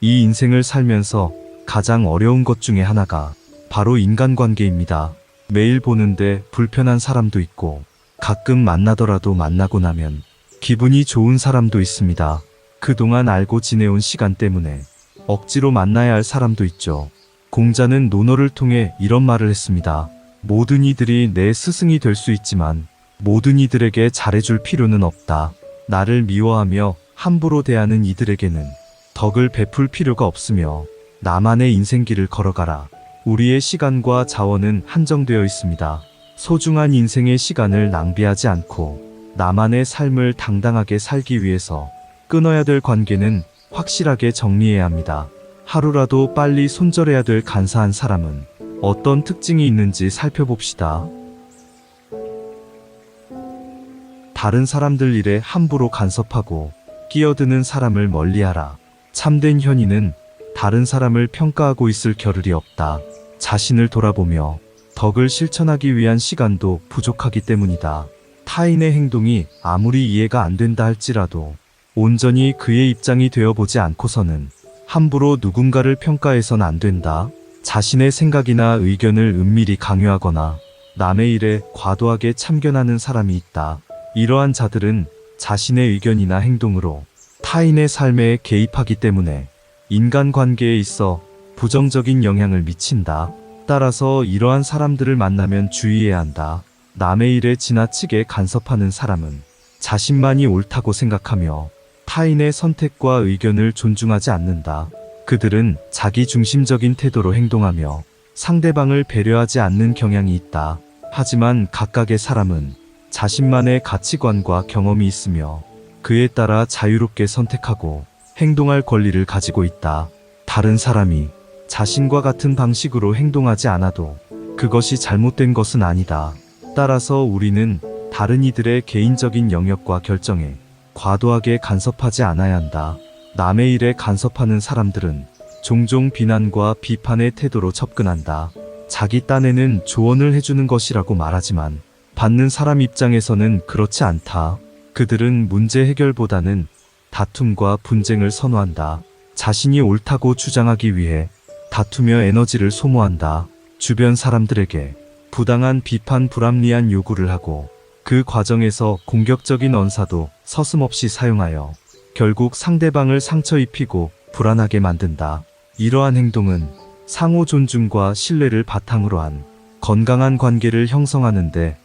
이 인생을 살면서 가장 어려운 것 중에 하나가 바로 인간관계입니다. 매일 보는데 불편한 사람도 있고 가끔 만나더라도 만나고 나면 기분이 좋은 사람도 있습니다. 그동안 알고 지내온 시간 때문에 억지로 만나야 할 사람도 있죠. 공자는 논어를 통해 이런 말을 했습니다. 모든 이들이 내 스승이 될 수 있지만 모든 이들에게 잘해줄 필요는 없다. 나를 미워하며 함부로 대하는 이들에게는 덕을 베풀 필요가 없으며 나만의 인생길을 걸어가라. 우리의 시간과 자원은 한정되어 있습니다. 소중한 인생의 시간을 낭비하지 않고 나만의 삶을 당당하게 살기 위해서 끊어야 될 관계는 확실하게 정리해야 합니다. 하루라도 빨리 손절해야 될 간사한 사람은 어떤 특징이 있는지 살펴봅시다. 다른 사람들 일에 함부로 간섭하고 끼어드는 사람을 멀리하라. 참된 현인은 다른 사람을 평가하고 있을 겨를이 없다. 자신을 돌아보며 덕을 실천하기 위한 시간도 부족하기 때문이다. 타인의 행동이 아무리 이해가 안 된다 할지라도 온전히 그의 입장이 되어보지 않고서는 함부로 누군가를 평가해선 안 된다. 자신의 생각이나 의견을 은밀히 강요하거나 남의 일에 과도하게 참견하는 사람이 있다. 이러한 자들은 자신의 의견이나 행동으로 타인의 삶에 개입하기 때문에 인간관계에 있어 부정적인 영향을 미친다. 따라서 이러한 사람들을 만나면 주의해야 한다. 남의 일에 지나치게 간섭하는 사람은 자신만이 옳다고 생각하며 타인의 선택과 의견을 존중하지 않는다. 그들은 자기 중심적인 태도로 행동하며 상대방을 배려하지 않는 경향이 있다. 하지만 각각의 사람은 자신만의 가치관과 경험이 있으며 그에 따라 자유롭게 선택하고 행동할 권리를 가지고 있다. 다른 사람이 자신과 같은 방식으로 행동하지 않아도 그것이 잘못된 것은 아니다. 따라서 우리는 다른 이들의 개인적인 영역과 결정에 과도하게 간섭하지 않아야 한다. 남의 일에 간섭하는 사람들은 종종 비난과 비판의 태도로 접근한다. 자기 딴에는 조언을 해주는 것이라고 말하지만 받는 사람 입장에서는 그렇지 않다. 그들은 문제 해결보다는 다툼과 분쟁을 선호한다. 자신이 옳다고 주장하기 위해 다투며 에너지를 소모한다. 주변 사람들에게 부당한 비판 불합리한 요구를 하고 그 과정에서 공격적인 언사도 서슴없이 사용하여 결국 상대방을 상처 입히고 불안하게 만든다. 이러한 행동은 상호 존중과 신뢰를 바탕으로 한 건강한 관계를 형성하는데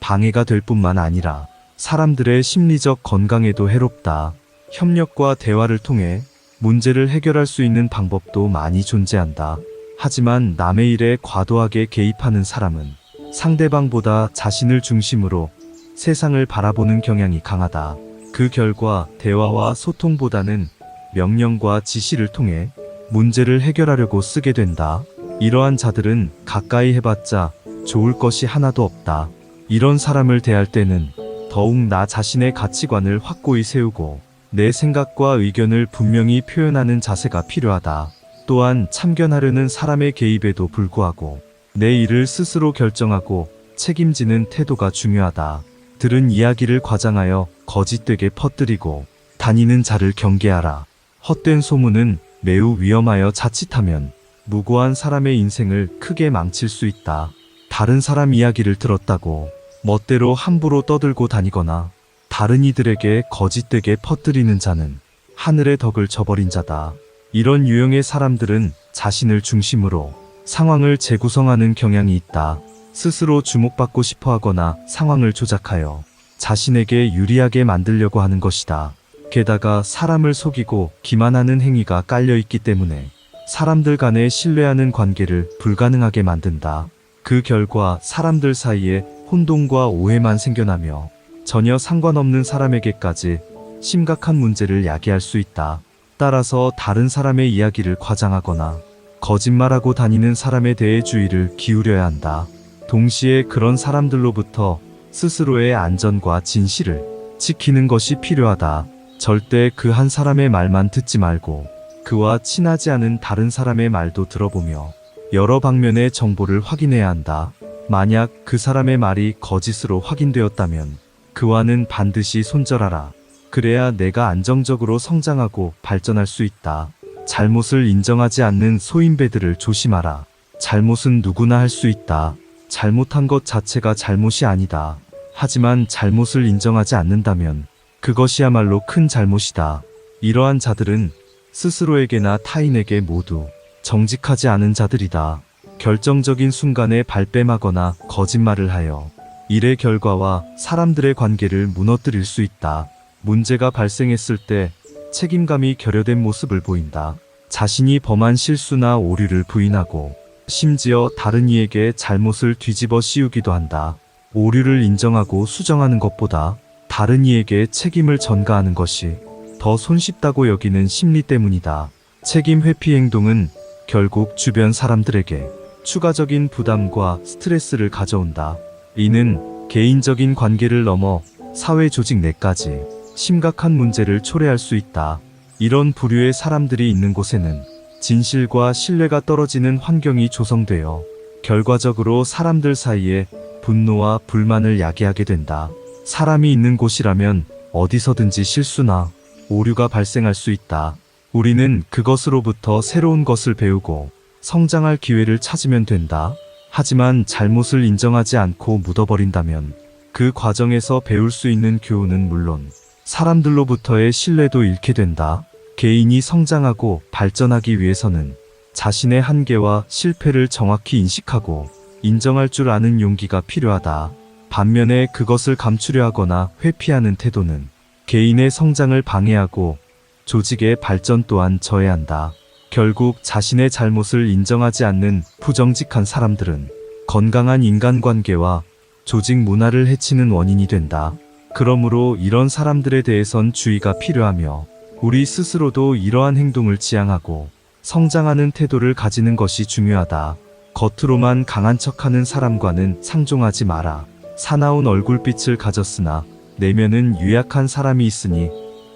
방해가 될 뿐만 아니라 사람들의 심리적 건강에도 해롭다. 협력과 대화를 통해 문제를 해결할 수 있는 방법도 많이 존재한다. 하지만 남의 일에 과도하게 개입하는 사람은 상대방보다 자신을 중심으로 세상을 바라보는 경향이 강하다. 그 결과 대화와 소통보다는 명령과 지시를 통해 문제를 해결하려고 쓰게 된다. 이러한 자들은 가까이 해봤자 좋을 것이 하나도 없다. 이런 사람을 대할 때는 더욱 나 자신의 가치관을 확고히 세우고 내 생각과 의견을 분명히 표현하는 자세가 필요하다. 또한 참견하려는 사람의 개입에도 불구하고 내 일을 스스로 결정하고 책임지는 태도가 중요하다. 들은 이야기를 과장하여 거짓되게 퍼뜨리고 다니는 자를 경계하라. 헛된 소문은 매우 위험하여 자칫하면 무고한 사람의 인생을 크게 망칠 수 있다. 다른 사람 이야기를 들었다고 멋대로 함부로 떠들고 다니거나 다른 이들에게 거짓되게 퍼뜨리는 자는 하늘의 덕을 저버린 자다. 이런 유형의 사람들은 자신을 중심으로 상황을 재구성하는 경향이 있다. 스스로 주목받고 싶어 하거나 상황을 조작하여 자신에게 유리하게 만들려고 하는 것이다. 게다가 사람을 속이고 기만하는 행위가 깔려 있기 때문에 사람들 간에 신뢰하는 관계를 불가능하게 만든다. 그 결과 사람들 사이에 혼동과 오해만 생겨나며 전혀 상관없는 사람에게까지 심각한 문제를 야기할 수 있다. 따라서 다른 사람의 이야기를 과장하거나 거짓말하고 다니는 사람에 대해 주의를 기울여야 한다. 동시에 그런 사람들로부터 스스로의 안전과 진실을 지키는 것이 필요하다. 절대 그 한 사람의 말만 듣지 말고 그와 친하지 않은 다른 사람의 말도 들어보며 여러 방면의 정보를 확인해야 한다. 만약 그 사람의 말이 거짓으로 확인되었다면 그와는 반드시 손절하라. 그래야 내가 안정적으로 성장하고 발전할 수 있다. 잘못을 인정하지 않는 소인배들을 조심하라. 잘못은 누구나 할 수 있다. 잘못한 것 자체가 잘못이 아니다. 하지만 잘못을 인정하지 않는다면 그것이야말로 큰 잘못이다. 이러한 자들은 스스로에게나 타인에게 모두 정직하지 않은 자들이다. 결정적인 순간에 발뺌하거나 거짓말을 하여 일의 결과와 사람들의 관계를 무너뜨릴 수 있다. 문제가 발생했을 때 책임감이 결여된 모습을 보인다. 자신이 범한 실수나 오류를 부인하고 심지어 다른 이에게 잘못을 뒤집어 씌우기도 한다. 오류를 인정하고 수정하는 것보다 다른 이에게 책임을 전가하는 것이 더 손쉽다고 여기는 심리 때문이다. 책임 회피 행동은 결국 주변 사람들에게 추가적인 부담과 스트레스를 가져온다. 이는 개인적인 관계를 넘어 사회 조직 내까지 심각한 문제를 초래할 수 있다. 이런 부류의 사람들이 있는 곳에는 진실과 신뢰가 떨어지는 환경이 조성되어 결과적으로 사람들 사이에 분노와 불만을 야기하게 된다. 사람이 있는 곳이라면 어디서든지 실수나 오류가 발생할 수 있다. 우리는 그것으로부터 새로운 것을 배우고 성장할 기회를 찾으면 된다. 하지만 잘못을 인정하지 않고 묻어버린다면 그 과정에서 배울 수 있는 교훈은 물론 사람들로부터의 신뢰도 잃게 된다. 개인이 성장하고 발전하기 위해서는 자신의 한계와 실패를 정확히 인식하고 인정할 줄 아는 용기가 필요하다. 반면에 그것을 감추려 하거나 회피하는 태도는 개인의 성장을 방해하고 조직의 발전 또한 저해한다. 결국 자신의 잘못을 인정하지 않는 부정직한 사람들은 건강한 인간관계와 조직 문화를 해치는 원인이 된다. 그러므로 이런 사람들에 대해선 주의가 필요하며 우리 스스로도 이러한 행동을 지양하고 성장하는 태도를 가지는 것이 중요하다. 겉으로만 강한 척하는 사람과는 상종하지 마라. 사나운 얼굴빛을 가졌으나 내면은 유약한 사람이 있으니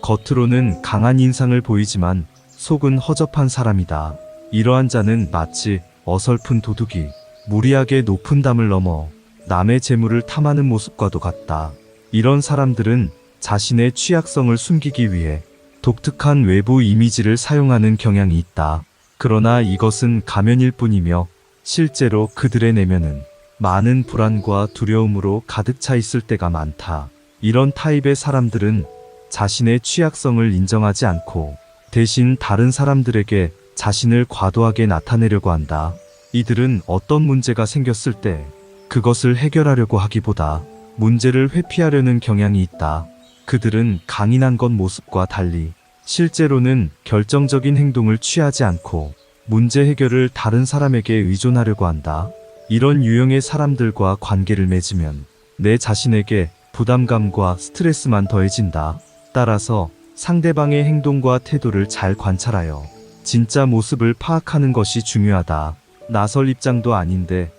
겉으로는 강한 인상을 보이지만 속은 허접한 사람이다. 이러한 자는 마치 어설픈 도둑이 무리하게 높은 담을 넘어 남의 재물을 탐하는 모습과도 같다. 이런 사람들은 자신의 취약성을 숨기기 위해 독특한 외부 이미지를 사용하는 경향이 있다. 그러나 이것은 가면일 뿐이며 실제로 그들의 내면은 많은 불안과 두려움으로 가득 차 있을 때가 많다. 이런 타입의 사람들은 자신의 취약성을 인정하지 않고 대신 다른 사람들에게 자신을 과도하게 나타내려고 한다. 이들은 어떤 문제가 생겼을 때 그것을 해결하려고 하기보다 문제를 회피하려는 경향이 있다. 그들은 강인한 것 모습과 달리 실제로는 결정적인 행동을 취하지 않고 문제 해결을 다른 사람에게 의존하려고 한다. 이런 유형의 사람들과 관계를 맺으면 내 자신에게 부담감과 스트레스만 더해진다. 따라서 상대방의 행동과 태도를 잘 관찰하여 진짜 모습을 파악하는 것이 중요하다. 나설 입장도 아닌데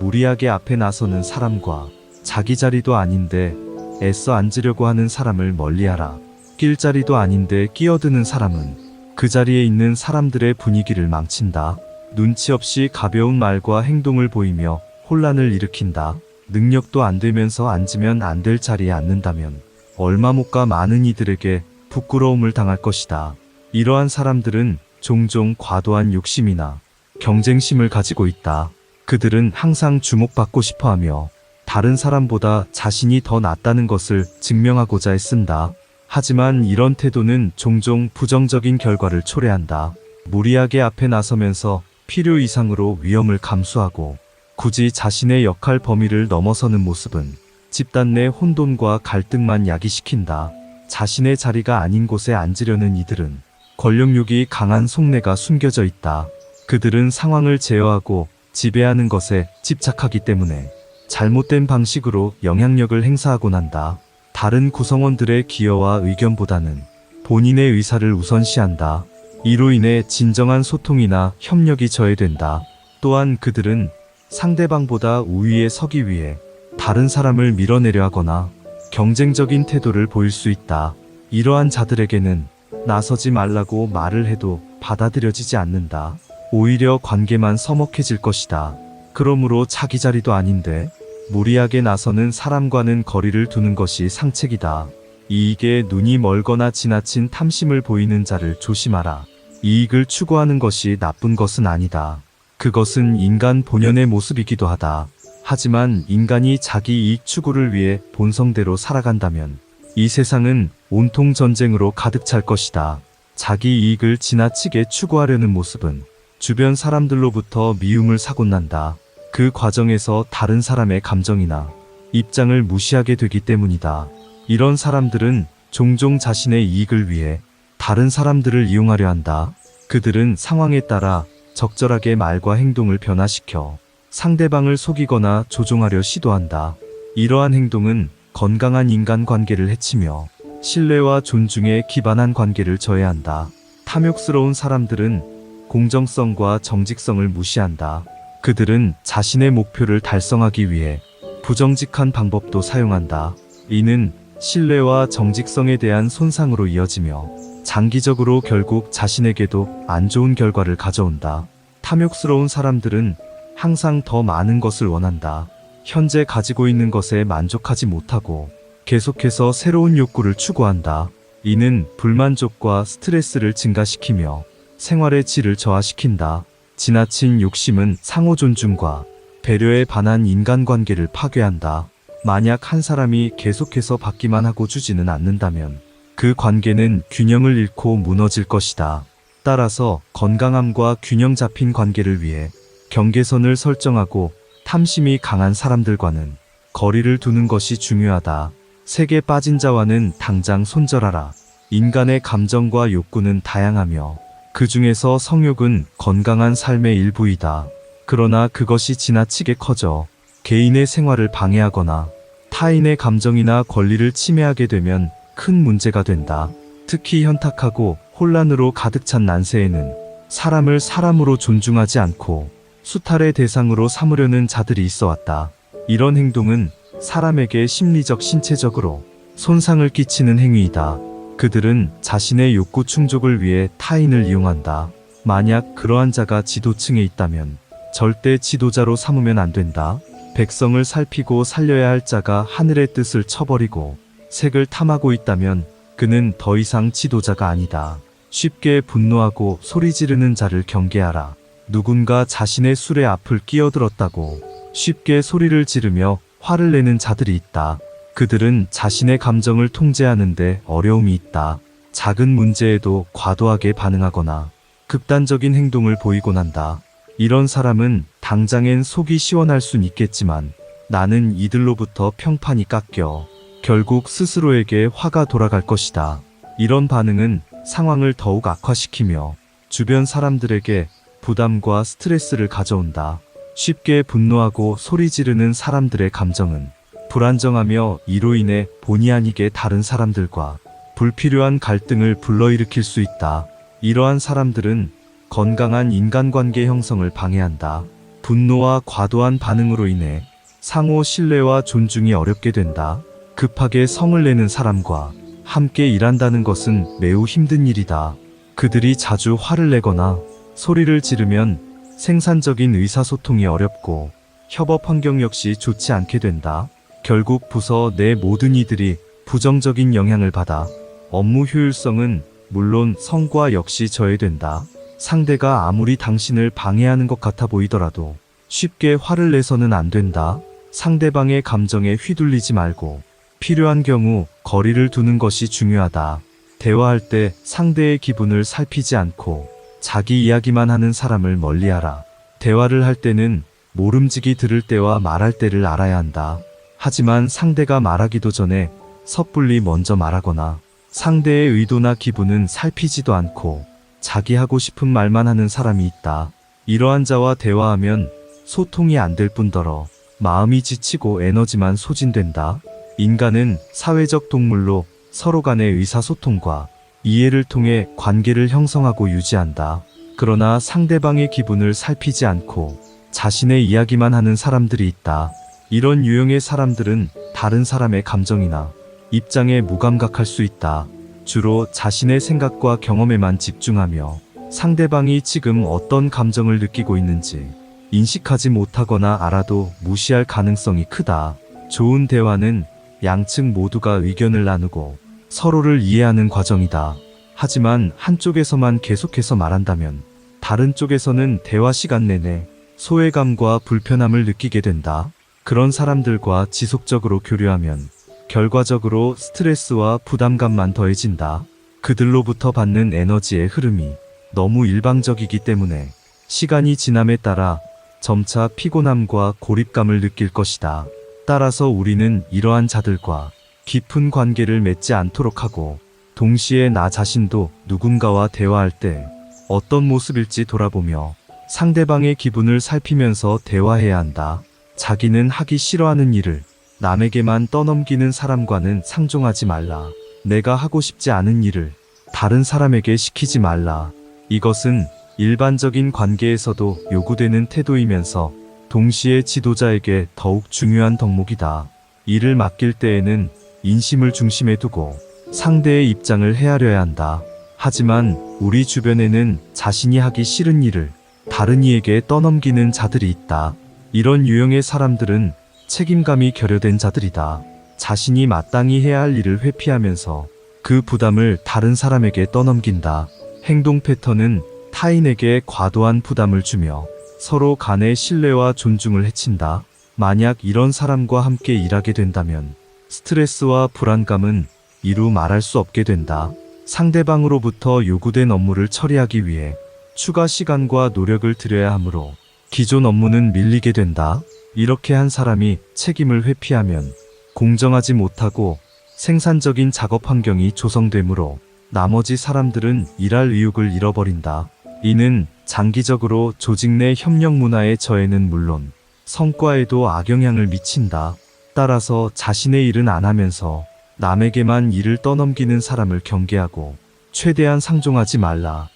무리하게 앞에 나서는 사람과 자기 자리도 아닌데 애써 앉으려고 하는 사람을 멀리하라. 낄 자리도 아닌데 끼어드는 사람은 그 자리에 있는 사람들의 분위기를 망친다. 눈치 없이 가벼운 말과 행동을 보이며 혼란을 일으킨다. 능력도 안 되면서 앉으면 안 될 자리에 앉는다면 얼마 못 가 많은 이들에게 부끄러움을 당할 것이다. 이러한 사람들은 종종 과도한 욕심이나 경쟁심을 가지고 있다. 그들은 항상 주목받고 싶어 하며 다른 사람보다 자신이 더 낫다는 것을 증명하고자 애쓴다. 하지만 이런 태도는 종종 부정적인 결과를 초래한다. 무리하게 앞에 나서면서 필요 이상으로 위험을 감수하고 굳이 자신의 역할 범위를 넘어서는 모습은 집단 내 혼돈과 갈등만 야기시킨다. 자신의 자리가 아닌 곳에 앉으려는 이들은 권력욕이 강한 속내가 숨겨져 있다. 그들은 상황을 제어하고 지배하는 것에 집착하기 때문에 잘못된 방식으로 영향력을 행사하곤 한다. 다른 구성원들의 기여와 의견보다는 본인의 의사를 우선시한다. 이로 인해 진정한 소통이나 협력이 저해된다. 또한 그들은 상대방보다 우위에 서기 위해 다른 사람을 밀어내려 하거나 경쟁적인 태도를 보일 수 있다. 이러한 자들에게는 나서지 말라고 말을 해도 받아들여지지 않는다. 오히려 관계만 서먹해질 것이다. 그러므로 자기 자리도 아닌데 무리하게 나서는 사람과는 거리를 두는 것이 상책이다. 이익에 눈이 멀거나 지나친 탐심을 보이는 자를 조심하라. 이익을 추구하는 것이 나쁜 것은 아니다. 그것은 인간 본연의 모습이기도 하다. 하지만 인간이 자기 이익 추구를 위해 본성대로 살아간다면 이 세상은 온통 전쟁으로 가득 찰 것이다. 자기 이익을 지나치게 추구하려는 모습은 주변 사람들로부터 미움을 사고 난다. 그 과정에서 다른 사람의 감정이나 입장을 무시하게 되기 때문이다. 이런 사람들은 종종 자신의 이익을 위해 다른 사람들을 이용하려 한다. 그들은 상황에 따라 적절하게 말과 행동을 변화시켜 상대방을 속이거나 조종하려 시도한다. 이러한 행동은 건강한 인간 관계를 해치며 신뢰와 존중에 기반한 관계를 저해한다. 탐욕스러운 사람들은 공정성과 정직성을 무시한다. 그들은 자신의 목표를 달성하기 위해 부정직한 방법도 사용한다. 이는 신뢰와 정직성에 대한 손상으로 이어지며 장기적으로 결국 자신에게도 안 좋은 결과를 가져온다. 탐욕스러운 사람들은 항상 더 많은 것을 원한다. 현재 가지고 있는 것에 만족하지 못하고 계속해서 새로운 욕구를 추구한다. 이는 불만족과 스트레스를 증가시키며 생활의 질을 저하시킨다. 지나친 욕심은 상호 존중과 배려에 반한 인간관계를 파괴한다. 만약 한 사람이 계속해서 받기만 하고 주지는 않는다면 그 관계는 균형을 잃고 무너질 것이다. 따라서 건강함과 균형 잡힌 관계를 위해 경계선을 설정하고 탐심이 강한 사람들과는 거리를 두는 것이 중요하다. 색에 빠진 자와는 당장 손절하라. 인간의 감정과 욕구는 다양하며 그 중에서 성욕은 건강한 삶의 일부이다. 그러나 그것이 지나치게 커져 개인의 생활을 방해하거나 타인의 감정이나 권리를 침해하게 되면 큰 문제가 된다. 특히 현탁하고 혼란으로 가득 찬 난세에는 사람을 사람으로 존중하지 않고 수탈의 대상으로 삼으려는 자들이 있어 왔다. 이런 행동은 사람에게 심리적, 신체적으로 손상을 끼치는 행위이다. 그들은 자신의 욕구 충족을 위해 타인을 이용한다. 만약 그러한 자가 지도층에 있다면 절대 지도자로 삼으면 안 된다. 백성을 살피고 살려야 할 자가 하늘의 뜻을 쳐버리고 색을 탐하고 있다면 그는 더 이상 지도자가 아니다. 쉽게 분노하고 소리 지르는 자를 경계하라. 누군가 자신의 술에 앞을 끼어들었다고 쉽게 소리를 지르며 화를 내는 자들이 있다. 그들은 자신의 감정을 통제하는데 어려움이 있다. 작은 문제에도 과도하게 반응하거나 극단적인 행동을 보이곤 한다. 이런 사람은 당장엔 속이 시원할 순 있겠지만 나는 이들로부터 평판이 깎여 결국 스스로에게 화가 돌아갈 것이다. 이런 반응은 상황을 더욱 악화시키며 주변 사람들에게 부담과 스트레스를 가져온다. 쉽게 분노하고 소리 지르는 사람들의 감정은 불안정하며 이로 인해 본의 아니게 다른 사람들과 불필요한 갈등을 불러일으킬 수 있다. 이러한 사람들은 건강한 인간관계 형성을 방해한다. 분노와 과도한 반응으로 인해 상호 신뢰와 존중이 어렵게 된다. 급하게 성을 내는 사람과 함께 일한다는 것은 매우 힘든 일이다. 그들이 자주 화를 내거나 소리를 지르면 생산적인 의사소통이 어렵고 협업 환경 역시 좋지 않게 된다. 결국 부서 내 모든 이들이 부정적인 영향을 받아 업무 효율성은 물론 성과 역시 저해된다. 상대가 아무리 당신을 방해하는 것 같아 보이더라도 쉽게 화를 내서는 안 된다. 상대방의 감정에 휘둘리지 말고 필요한 경우 거리를 두는 것이 중요하다. 대화할 때 상대의 기분을 살피지 않고 자기 이야기만 하는 사람을 멀리하라. 대화를 할 때는 모름지기 들을 때와 말할 때를 알아야 한다. 하지만 상대가 말하기도 전에 섣불리 먼저 말하거나 상대의 의도나 기분은 살피지도 않고 자기 하고 싶은 말만 하는 사람이 있다. 이러한 자와 대화하면 소통이 안 될 뿐더러 마음이 지치고 에너지만 소진된다. 인간은 사회적 동물로 서로 간의 의사소통과 이해를 통해 관계를 형성하고 유지한다. 그러나 상대방의 기분을 살피지 않고 자신의 이야기만 하는 사람들이 있다. 이런 유형의 사람들은 다른 사람의 감정이나 입장에 무감각할 수 있다. 주로 자신의 생각과 경험에만 집중하며 상대방이 지금 어떤 감정을 느끼고 있는지 인식하지 못하거나 알아도 무시할 가능성이 크다. 좋은 대화는 양측 모두가 의견을 나누고 서로를 이해하는 과정이다. 하지만 한쪽에서만 계속해서 말한다면 다른 쪽에서는 대화 시간 내내 소외감과 불편함을 느끼게 된다. 그런 사람들과 지속적으로 교류하면 결과적으로 스트레스와 부담감만 더해진다. 그들로부터 받는 에너지의 흐름이 너무 일방적이기 때문에 시간이 지남에 따라 점차 피곤함과 고립감을 느낄 것이다. 따라서 우리는 이러한 자들과 깊은 관계를 맺지 않도록 하고 동시에 나 자신도 누군가와 대화할 때 어떤 모습일지 돌아보며 상대방의 기분을 살피면서 대화해야 한다. 자기는 하기 싫어하는 일을 남에게만 떠넘기는 사람과는 상종하지 말라. 내가 하고 싶지 않은 일을 다른 사람에게 시키지 말라. 이것은 일반적인 관계에서도 요구되는 태도이면서 동시에 지도자에게 더욱 중요한 덕목이다. 일을 맡길 때에는 인심을 중심에 두고 상대의 입장을 헤아려야 한다. 하지만 우리 주변에는 자신이 하기 싫은 일을 다른 이에게 떠넘기는 자들이 있다. 이런 유형의 사람들은 책임감이 결여된 자들이다. 자신이 마땅히 해야 할 일을 회피하면서 그 부담을 다른 사람에게 떠넘긴다. 행동 패턴은 타인에게 과도한 부담을 주며 서로 간의 신뢰와 존중을 해친다. 만약 이런 사람과 함께 일하게 된다면 스트레스와 불안감은 이루 말할 수 없게 된다. 상대방으로부터 요구된 업무를 처리하기 위해 추가 시간과 노력을 들여야 하므로 기존 업무는 밀리게 된다. 이렇게 한 사람이 책임을 회피하면 공정하지 못하고 생산적인 작업 환경이 조성되므로 나머지 사람들은 일할 의욕을 잃어버린다. 이는 장기적으로 조직 내 협력 문화의 저해는 물론 성과에도 악영향을 미친다. 따라서 자신의 일은 안 하면서 남에게만 일을 떠넘기는 사람을 경계하고 최대한 상종하지 말라.